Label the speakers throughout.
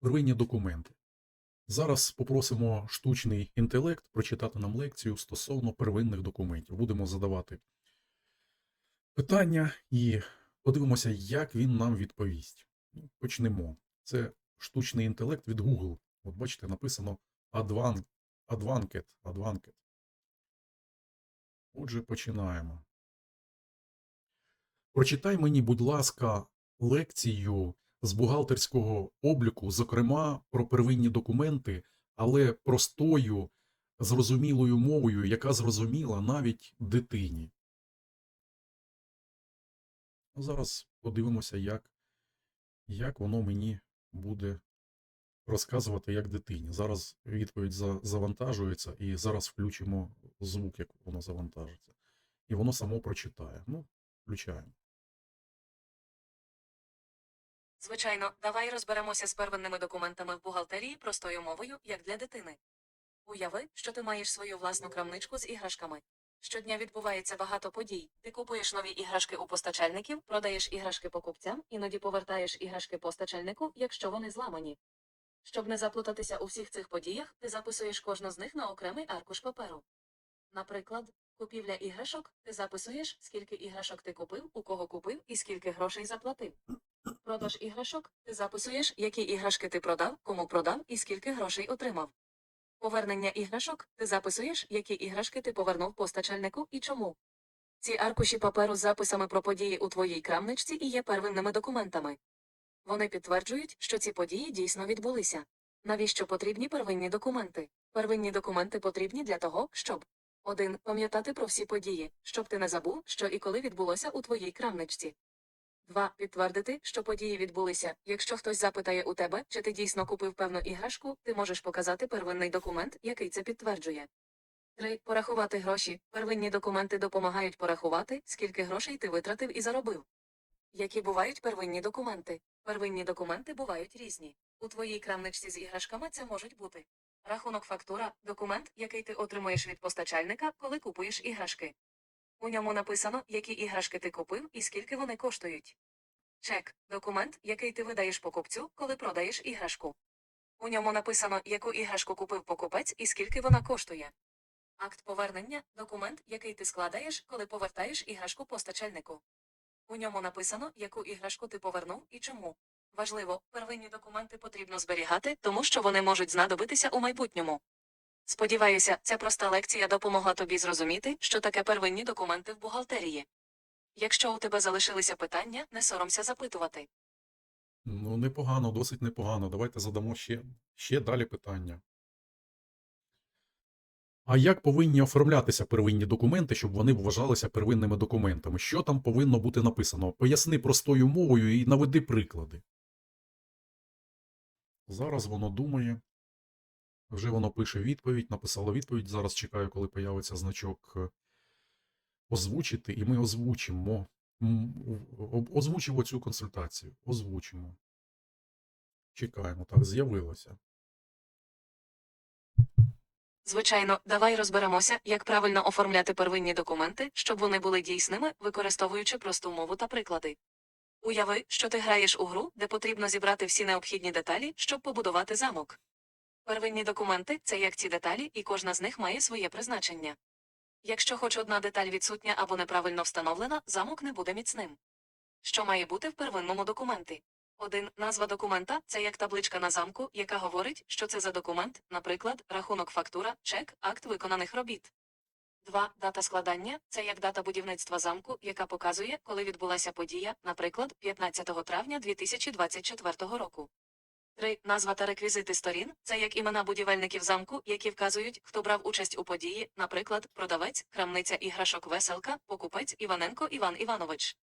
Speaker 1: первинні документи. Зараз попросимо штучний інтелект прочитати нам лекцію стосовно первинних документів. Будемо задавати питання і подивимося, як він нам відповість. Ну, Почнемо. Це штучний інтелект від Google. От бачите, написано Advan- Advanced. Advanced. Отже, починаємо. Прочитай мені, будь ласка, лекцію з бухгалтерського обліку, зокрема про первинні документи, але простою, зрозумілою мовою, яка зрозуміла навіть дитині. Ну, Зараз подивимося, як, як воно мені буде розказувати як дитині. Зараз відповідь за- завантажується, і зараз включимо звук, як воно завантажиться. І воно само прочитає. Ну, включаємо.
Speaker 2: Звичайно, давай розберемося з первинними документами в бухгалтерії простою мовою, як для дитини. Уяви, що ти маєш свою власну крамничку з іграшками. Щодня відбувається багато подій. Ти купуєш нові іграшки у постачальників, продаєш іграшки покупцям, іноді повертаєш іграшки постачальнику, якщо вони зламані. Щоб не заплутатися у всіх цих подіях, ти записуєш кожну з них на окремий аркуш паперу. Наприклад, купівля іграшок, ти записуєш, скільки іграшок ти купив, у кого купив і скільки грошей заплатив. Продаж іграшок, ти записуєш, які іграшки ти продав, кому продав і скільки грошей отримав. Повернення іграшок, ти записуєш, які іграшки ти повернув постачальнику і чому. Ці аркуші паперу з записами про події у твоїй крамничці і є первинними документами. Вони підтверджують, що ці події дійсно відбулися. Навіщо потрібні первинні документи? Первинні документи потрібні для того, щоб 1. Пам'ятати про всі події, щоб ти не забув, що і коли відбулося у твоїй крамничці. 2. Підтвердити, що події відбулися. Якщо хтось запитає у тебе, чи ти дійсно купив певну іграшку, ти можеш показати первинний документ, який це підтверджує. 3. Порахувати гроші. Первинні документи допомагають порахувати, скільки грошей ти витратив і заробив. Які бувають первинні документи? Первинні документи бувають різні. У твоїй крамничці з іграшками це можуть бути рахунок фактура, документ, який ти отримуєш від постачальника, коли купуєш іграшки. У ньому написано, які іграшки ти купив і скільки вони коштують. Чек документ, який ти видаєш покупцю, коли продаєш іграшку. У ньому написано, яку іграшку купив покупець і скільки вона коштує. Акт повернення документ, який ти складаєш, коли повертаєш іграшку постачальнику. У ньому написано, яку іграшку ти повернув і чому. Важливо, первинні документи потрібно зберігати, тому що вони можуть знадобитися у майбутньому. Сподіваюся, ця проста лекція допомогла тобі зрозуміти, що таке первинні документи в бухгалтерії. Якщо у тебе залишилися питання, не соромся запитувати.
Speaker 1: Ну, непогано, досить непогано. Давайте задамо ще, ще далі питання. А як повинні оформлятися первинні документи, щоб вони вважалися первинними документами? Що там повинно бути написано? Поясни простою мовою і наведи приклади. Зараз воно думає. Вже воно пише відповідь, написало відповідь. Зараз чекаю, коли появиться значок е, озвучити, і ми озвучимо. Озвучимо цю консультацію. Озвучимо. Чекаємо. Так, з'явилося.
Speaker 2: Звичайно, давай розберемося, як правильно оформляти первинні документи, щоб вони були дійсними, використовуючи просту мову та приклади. Уяви, що ти граєш у гру, де потрібно зібрати всі необхідні деталі, щоб побудувати замок. Первинні документи це як ці деталі, і кожна з них має своє призначення. Якщо хоч одна деталь відсутня або неправильно встановлена, замок не буде міцним. Що має бути в первинному документі? 1. Назва документа це як табличка на замку, яка говорить, що це за документ, наприклад, рахунок фактура, чек, акт виконаних робіт. 2. Дата складання це як дата будівництва замку, яка показує, коли відбулася подія, наприклад, 15 травня 2024 року. 3. Назва та реквізити сторін це як імена будівельників замку, які вказують, хто брав участь у події, наприклад, продавець, крамниця іграшок веселка, покупець Іваненко Іван Іванович.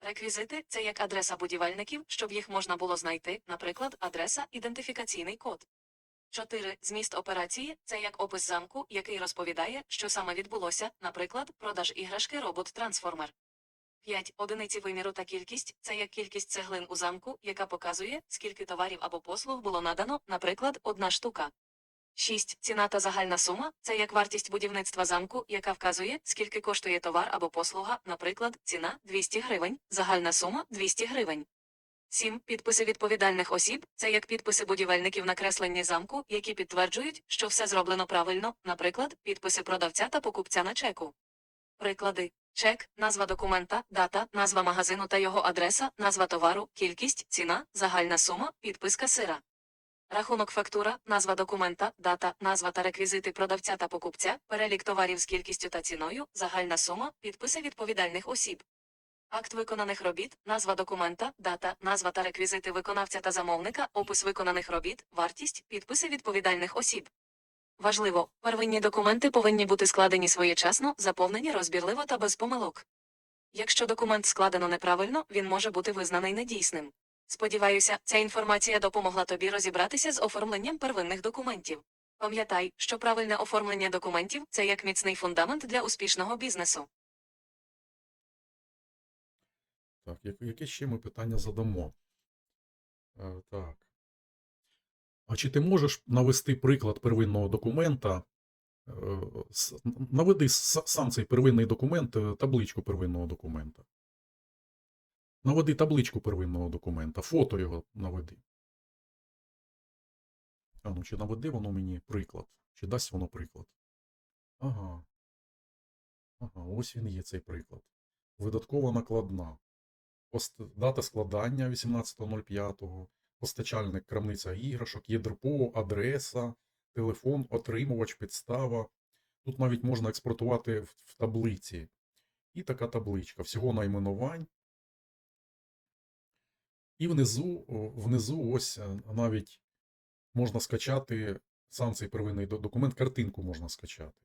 Speaker 2: Реквізити це як адреса будівельників, щоб їх можна було знайти, наприклад, адреса, ідентифікаційний код. 4. Зміст операції це як опис замку, який розповідає, що саме відбулося, наприклад, продаж іграшки робот-трансформер. 5. Одиниці виміру та кількість це як кількість цеглин у замку, яка показує, скільки товарів або послуг було надано, наприклад, одна штука. 6. Ціна та загальна сума це як вартість будівництва замку, яка вказує, скільки коштує товар або послуга, наприклад, ціна 200 гривень, загальна сума 200 гривень. 7. Підписи відповідальних осіб це як підписи будівельників на кресленні замку, які підтверджують, що все зроблено правильно, наприклад, підписи продавця та покупця на чеку. Приклади: чек, назва документа, дата, назва магазину та його адреса, назва товару, кількість, ціна, загальна сума, підпис касира. Рахунок фактура, назва документа, дата, назва та реквізити продавця та покупця, перелік товарів з кількістю та ціною, загальна сума, підписи відповідальних осіб. Акт виконаних робіт, назва документа, дата, назва та реквізити виконавця та замовника, опис виконаних робіт, вартість, підписи відповідальних осіб. Важливо, первинні документи повинні бути складені своєчасно, заповнені розбірливо та без помилок. Якщо документ складено неправильно, він може бути визнаний недійсним. Сподіваюся, ця інформація допомогла тобі розібратися з оформленням первинних документів. Пам'ятай, що правильне оформлення документів це як міцний фундамент для успішного бізнесу.
Speaker 1: Так, яке ще ми питання задамо? Е, Так. А чи ти можеш навести приклад первинного документа? Е, Наведи сам цей первинний документ, е, табличку первинного документа. Наведи табличку первинного документа, фото його наведи. А ну, чи наведи воно мені приклад? Чи дасть воно приклад? Ага. Ага, ось він є цей приклад. Видаткова накладна. Дата складання 18.05, постачальник крамниця іграшок, ЄДРПО, адреса, телефон, отримувач, підстава. Тут навіть можна експортувати в, в таблиці. І така табличка. Всього найменувань. І внизу, внизу ось е, навіть можна скачати сам цей первинний документ, картинку можна скачати.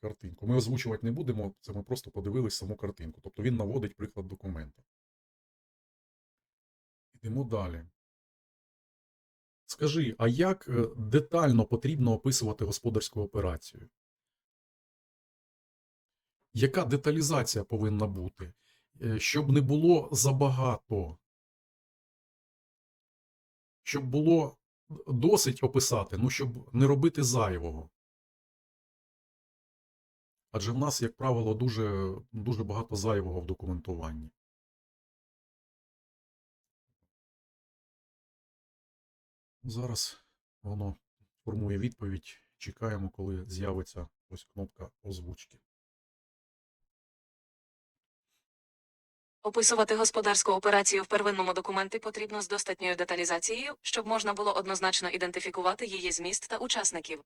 Speaker 1: Картинку. Ми озвучувати не будемо, це ми просто подивились саму картинку. Тобто він наводить приклад документа. Йдемо далі. Скажи, а як е, детально потрібно описувати господарську операцію? Яка деталізація повинна бути? Е, Щоб не було забагато. Щоб було досить описати, ну щоб не робити зайвого. Адже в нас, як правило, дуже, дуже багато зайвого в документуванні. Зараз воно формує відповідь. Чекаємо, коли з'явиться ось кнопка озвучки.
Speaker 2: Описувати господарську операцію в первинному документі потрібно з достатньою деталізацією, щоб можна було однозначно ідентифікувати її зміст та учасників.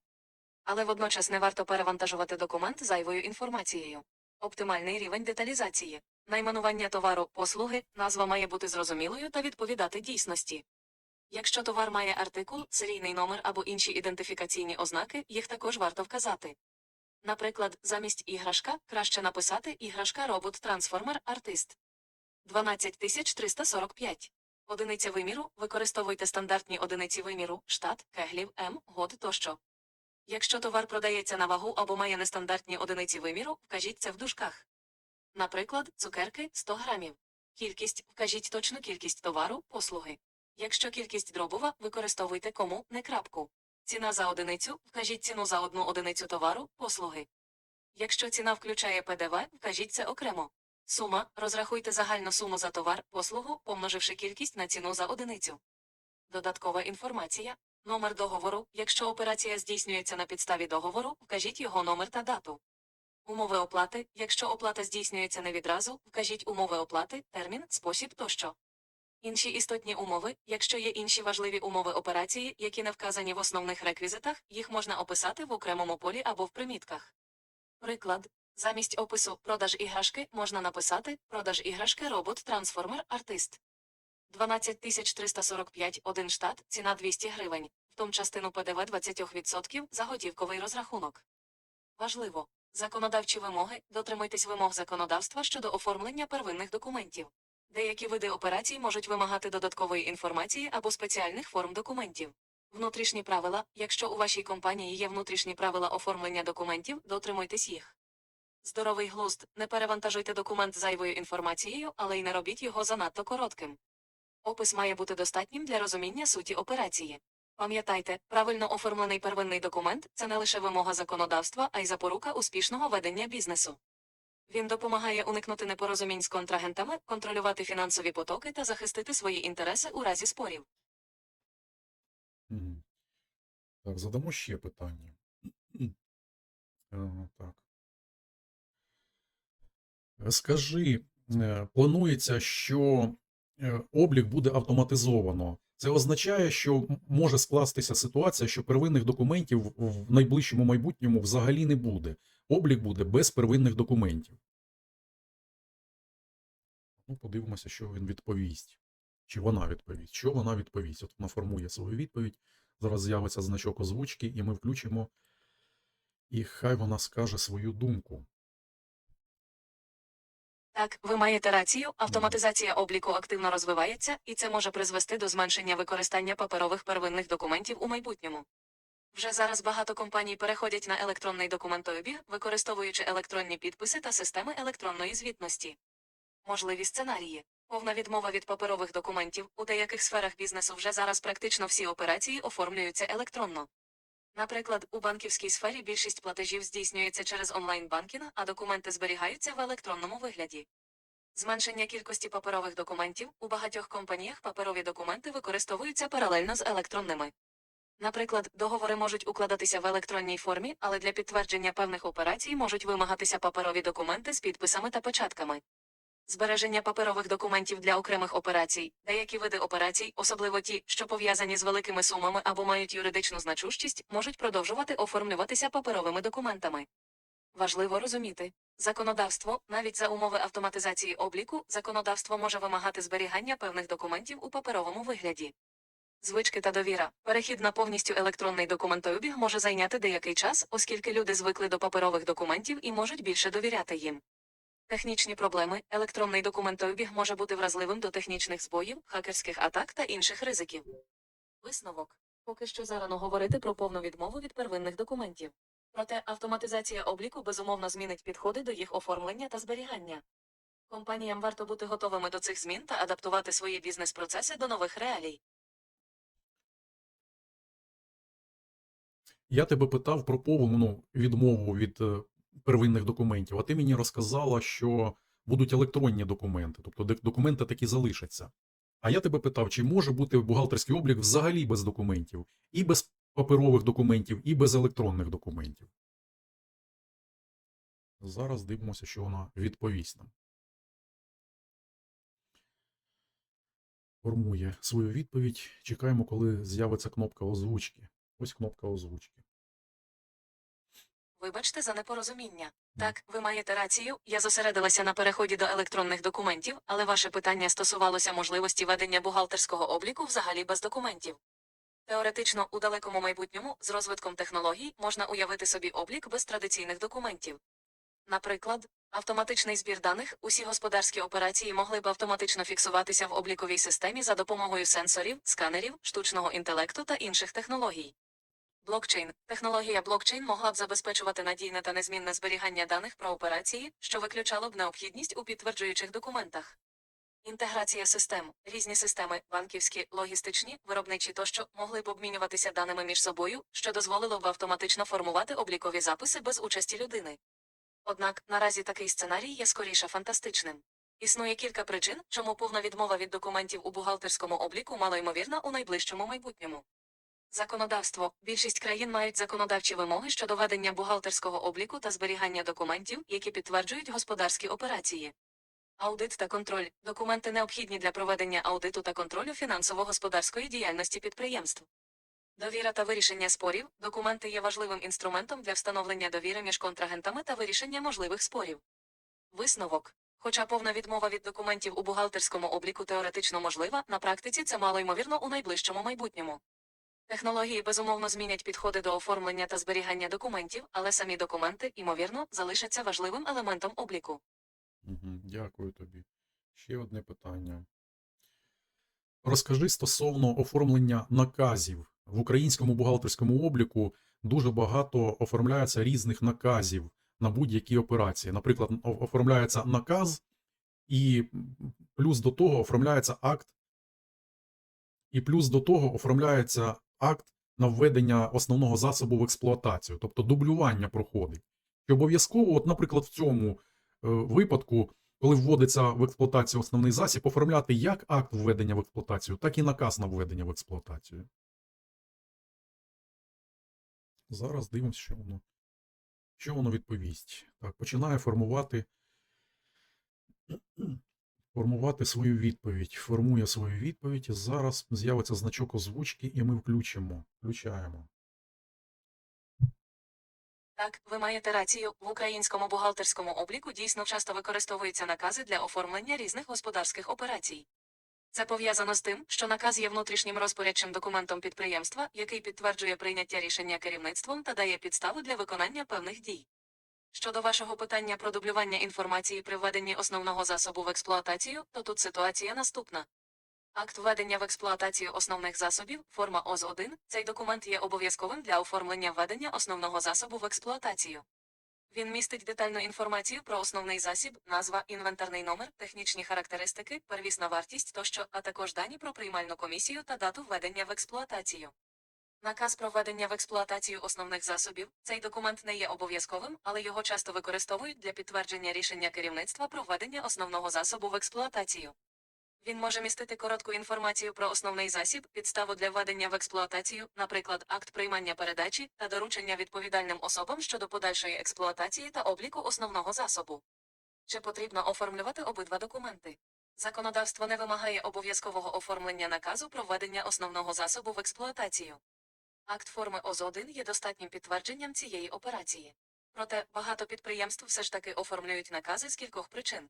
Speaker 2: Але водночас не варто перевантажувати документ зайвою інформацією. Оптимальний рівень деталізації. Найменування товару, послуги, назва має бути зрозумілою та відповідати дійсності. Якщо товар має артикул, серійний номер або інші ідентифікаційні ознаки, їх також варто вказати. Наприклад, замість іграшка краще написати іграшка робот трансформер артист. 12345. Одиниця виміру. Використовуйте стандартні одиниці виміру, штат, кеглів, М, год тощо. Якщо товар продається на вагу або має нестандартні одиниці виміру, вкажіть це в дужках. Наприклад, цукерки 100 грамів. Кількість вкажіть точну кількість товару, послуги. Якщо кількість дробова, використовуйте кому, не крапку. Ціна за одиницю, вкажіть ціну за одну одиницю товару, послуги. Якщо ціна включає ПДВ, вкажіть це окремо. Сума розрахуйте загальну суму за товар, послугу, помноживши кількість на ціну за одиницю. Додаткова інформація. Номер договору. Якщо операція здійснюється на підставі договору, вкажіть його номер та дату. Умови оплати. Якщо оплата здійснюється не відразу, вкажіть умови оплати, термін, спосіб тощо. Інші істотні умови. Якщо є інші важливі умови операції, які не вказані в основних реквізитах, їх можна описати в окремому полі або в примітках. Приклад. Замість опису продаж іграшки можна написати продаж іграшки робот трансформер артист. 12345 один штат, ціна 200 гривень, в тому частину ПДВ 20% за готівковий розрахунок. Важливо. Законодавчі вимоги. Дотримуйтесь вимог законодавства щодо оформлення первинних документів. Деякі види операцій можуть вимагати додаткової інформації або спеціальних форм документів. Внутрішні правила. Якщо у вашій компанії є внутрішні правила оформлення документів, дотримуйтесь їх. Здоровий глузд. Не перевантажуйте документ зайвою інформацією, але й не робіть його занадто коротким. Опис має бути достатнім для розуміння суті операції. Пам'ятайте, правильно оформлений первинний документ це не лише вимога законодавства, а й запорука успішного ведення бізнесу. Він допомагає уникнути непорозумінь з контрагентами, контролювати фінансові потоки та захистити свої інтереси у разі спорів.
Speaker 1: Так, задамо ще питання. Е, Так. Скажи, е, планується, що е, облік буде автоматизовано. Це означає, що може скластися ситуація, що первинних документів в- найближчому майбутньому взагалі не буде. Облік буде без первинних документів. Ну, подивимося, що він відповість. Чи вона відповість? Що вона відповість? От вона формує свою відповідь. Зараз з'явиться значок озвучки, і ми включимо. І хай вона скаже свою думку.
Speaker 2: Так, ви маєте рацію, автоматизація обліку активно розвивається, і це може призвести до зменшення використання паперових первинних документів у майбутньому. Вже зараз багато компаній переходять на електронний документообіг, використовуючи електронні підписи та системи електронної звітності. Можливі сценарії. Повна відмова від паперових документів. У деяких сферах бізнесу вже зараз практично всі операції оформлюються електронно. Наприклад, у банківській сфері більшість платежів здійснюється через онлайн-банкінг, а документи зберігаються в електронному вигляді. Зменшення кількості паперових документів у багатьох компаніях паперові документи використовуються паралельно з електронними. Наприклад, договори можуть укладатися в електронній формі, але для підтвердження певних операцій можуть вимагатися паперові документи з підписами та печатками. Збереження паперових документів для окремих операцій. Деякі види операцій, особливо ті, що пов'язані з великими сумами або мають юридичну значущість, можуть продовжувати оформлюватися паперовими документами. Важливо розуміти. Законодавство, навіть за умови автоматизації обліку, законодавство може вимагати зберігання певних документів у паперовому вигляді. Звички та довіра. Перехід на повністю електронний документообіг може зайняти деякий час, оскільки люди звикли до паперових документів і можуть більше довіряти їм. Технічні проблеми. Електронний документообіг може бути вразливим до технічних збоїв, хакерських атак та інших ризиків. Висновок. Поки що зарано говорити про повну відмову від первинних документів. Проте автоматизація обліку безумовно змінить підходи до їх оформлення та зберігання. Компаніям варто бути готовими до цих змін та адаптувати свої бізнес-процеси до нових реалій.
Speaker 1: Я тебе питав про повну відмову від е, первинних документів, а ти мені розказала, що будуть електронні документи, тобто документи такі залишаться. А я тебе питав, чи може бути бухгалтерський облік взагалі без документів, і без паперових документів, і без електронних документів. Зараз дивимося, що вона відповість нам. Формує свою відповідь. Чекаємо, коли з'явиться кнопка озвучки. Ось кнопка озвучки.
Speaker 2: Вибачте за непорозуміння. Так, ви маєте рацію, я зосередилася на переході до електронних документів, але ваше питання стосувалося можливості ведення бухгалтерського обліку взагалі без документів. Теоретично, у далекому майбутньому, з розвитком технологій, можна уявити собі облік без традиційних документів. Наприклад, автоматичний збір даних, усі господарські операції могли б автоматично фіксуватися в обліковій системі за допомогою сенсорів, сканерів, штучного інтелекту та інших технологій. Блокчейн. Технологія блокчейн могла б забезпечувати надійне та незмінне зберігання даних про операції, що виключало б необхідність у підтверджуючих документах. Інтеграція систем. Різні системи, банківські, логістичні, виробничі тощо, могли б обмінюватися даними між собою, що дозволило б автоматично формувати облікові записи без участі людини. Однак, наразі такий сценарій є скоріше фантастичним. Існує кілька причин, чому повна відмова від документів у бухгалтерському обліку малоймовірна у найближчому майбутньому. Законодавство. Більшість країн мають законодавчі вимоги щодо ведення бухгалтерського обліку та зберігання документів, які підтверджують господарські операції. Аудит та контроль. Документи необхідні для проведення аудиту та контролю фінансово-господарської діяльності підприємств. Довіра та вирішення спорів. Документи є важливим інструментом для встановлення довіри між контрагентами та вирішення можливих спорів. Висновок. Хоча повна відмова від документів у бухгалтерському обліку теоретично можлива, на практиці це мало ймовірно у найближчому майбутньому. Технології безумовно змінять підходи до оформлення та зберігання документів, але самі документи, ймовірно, залишаться важливим елементом обліку.
Speaker 1: Дякую тобі. Ще одне питання. Розкажи стосовно оформлення наказів. В українському бухгалтерському обліку дуже багато оформляється різних наказів на будь-які операції. Наприклад, оформляється наказ, і плюс до того оформляється акт, і плюс до того оформляється акт на введення основного засобу в експлуатацію, тобто дублювання проходить. І обов'язково, от, наприклад, в цьому випадку, коли вводиться в експлуатацію основний засіб, оформляти як акт введення в експлуатацію, так і наказ на введення в експлуатацію. Зараз дивимося, що воно, що воно відповість. Так, починає формувати, формувати свою відповідь. Формує свою відповідь. Зараз з'явиться значок озвучки, і ми включимо. Включаємо.
Speaker 2: Так, ви маєте рацію. В українському бухгалтерському обліку дійсно часто використовуються накази для оформлення різних господарських операцій. Це пов'язано з тим, що наказ є внутрішнім розпорядчим документом підприємства, який підтверджує прийняття рішення керівництвом та дає підстави для виконання певних дій. Щодо вашого питання про дублювання інформації при введенні основного засобу в експлуатацію, то тут ситуація наступна. Акт введення в експлуатацію основних засобів, форма ОЗ-1, цей документ є обов'язковим для оформлення введення основного засобу в експлуатацію. Він містить детальну інформацію про основний засіб, назва, інвентарний номер, технічні характеристики, первісна вартість тощо, а також дані про приймальну комісію та дату введення в експлуатацію. Наказ про введення в експлуатацію основних засобів. Цей документ не є обов'язковим, але його часто використовують для підтвердження рішення керівництва про введення основного засобу в експлуатацію. Він може містити коротку інформацію про основний засіб, підставу для введення в експлуатацію, наприклад, акт приймання передачі та доручення відповідальним особам щодо подальшої експлуатації та обліку основного засобу. Чи потрібно оформлювати обидва документи? Законодавство не вимагає обов'язкового оформлення наказу про введення основного засобу в експлуатацію. Акт форми ОЗ-1 є достатнім підтвердженням цієї операції. Проте багато підприємств все ж таки оформлюють накази з кількох причин.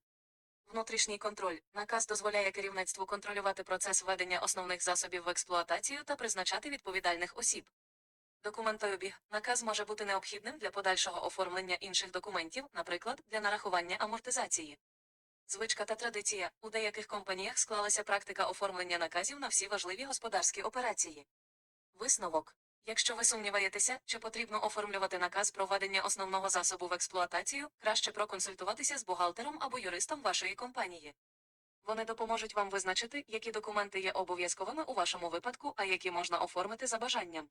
Speaker 2: Внутрішній контроль. Наказ дозволяє керівництву контролювати процес введення основних засобів в експлуатацію та призначати відповідальних осіб. Документообіг. Наказ може бути необхідним для подальшого оформлення інших документів, наприклад, для нарахування амортизації. Звичка та традиція. У деяких компаніях склалася практика оформлення наказів на всі важливі господарські операції. Висновок. Якщо ви сумніваєтеся, чи потрібно оформлювати наказ про введення основного засобу в експлуатацію, краще проконсультуватися з бухгалтером або юристом вашої компанії. Вони допоможуть вам визначити, які документи є обов'язковими у вашому випадку, а які можна оформити за бажанням.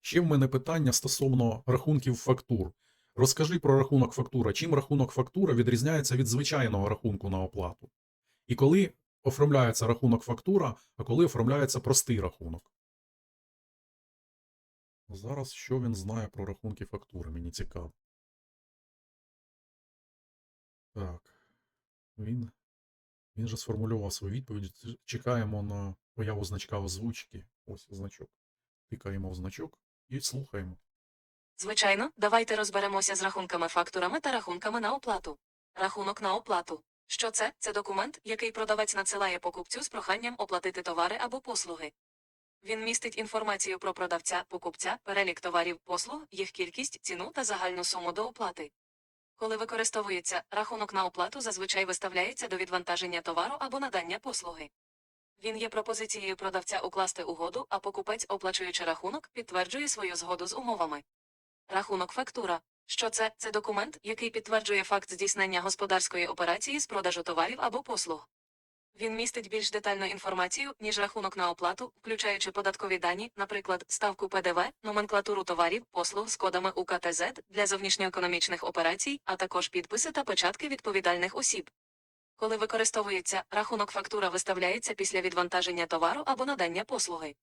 Speaker 1: Ще в мене питання стосовно рахунків фактур. Розкажи про рахунок фактура. Чим рахунок фактура відрізняється від звичайного рахунку на оплату? І коли оформляється рахунок фактура, а коли оформляється простий рахунок? Зараз що він знає про рахунки фактури, мені цікаво. Так. Він, він же сформулював свою відповідь. Чекаємо на появу значка озвучки. Ось значок. Тикаємо в значок і слухаємо.
Speaker 2: Звичайно, давайте розберемося з рахунками фактурами та рахунками на оплату. Рахунок на оплату. Що це? Це документ, який продавець надсилає покупцю з проханням оплатити товари або послуги. Він містить інформацію про продавця, покупця, перелік товарів, послуг, їх кількість, ціну та загальну суму до оплати. Коли використовується, рахунок на оплату зазвичай виставляється до відвантаження товару або надання послуги. Він є пропозицією продавця укласти угоду, а покупець, оплачуючи рахунок, підтверджує свою згоду з умовами. Рахунок фактура. Що це? Це документ, який підтверджує факт здійснення господарської операції з продажу товарів або послуг. Він містить більш детальну інформацію, ніж рахунок на оплату, включаючи податкові дані, наприклад, ставку ПДВ, номенклатуру товарів, послуг з кодами УКТЗ для зовнішньоекономічних операцій, а також підписи та печатки відповідальних осіб. Коли використовується, рахунок фактура виставляється після відвантаження товару або надання послуги.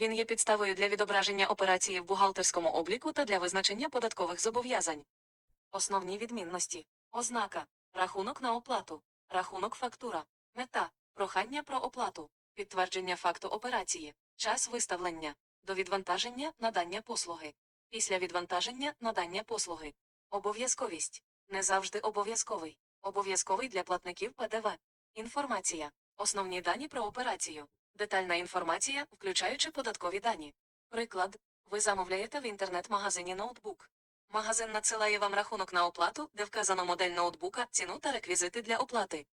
Speaker 2: Він є підставою для відображення операції в бухгалтерському обліку та для визначення податкових зобов'язань. Основні відмінності. Ознака. Рахунок на оплату. Рахунок фактура. Мета. Прохання про оплату. Підтвердження факту операції. Час виставлення. До відвантаження надання послуги. Після відвантаження надання послуги. Обов'язковість. Не завжди обов'язковий. Обов'язковий для платників ПДВ. Інформація. Основні дані про операцію. Детальна інформація, включаючи податкові дані. Приклад. Ви замовляєте в інтернет-магазині ноутбук. Магазин надсилає вам рахунок на оплату, де вказано модель ноутбука, ціну та реквізити для оплати.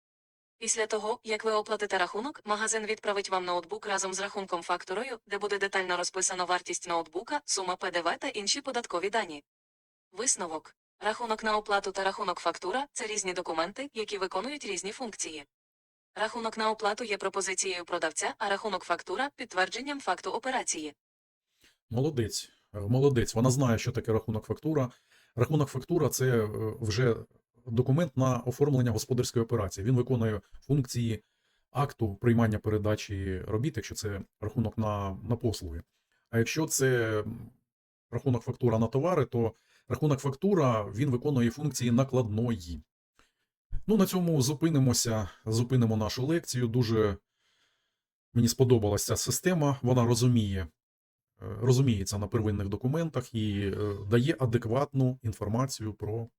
Speaker 2: Після того, як ви оплатите рахунок, магазин відправить вам ноутбук разом з рахунком факторою, де буде детально розписано вартість ноутбука, сума ПДВ та інші податкові дані. Висновок. Рахунок на оплату та рахунок фактура це різні документи, які виконують різні функції. Рахунок на оплату є пропозицією продавця, а рахунок фактура підтвердженням факту операції.
Speaker 1: Молодець. Е, Молодець. Вона знає, що таке рахунок фактура. Рахунок фактура це е, вже документ на оформлення господарської операції. Він виконує функції акту приймання передачі робіт, якщо це рахунок на, на послуги. А якщо це рахунок фактура на товари, то рахунок фактура він виконує функції накладної. Ну, на цьому зупинимося, зупинимо нашу лекцію. Дуже мені сподобалася ця система. Вона розуміє, е, розуміється на первинних документах і е, дає адекватну інформацію про,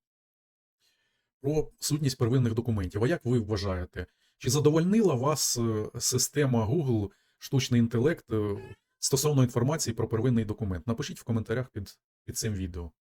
Speaker 1: про сутність первинних документів. А як ви вважаєте, чи задовольнила вас е, система Google штучний інтелект стосовно інформації про первинний документ? Напишіть в коментарях під, під цим відео.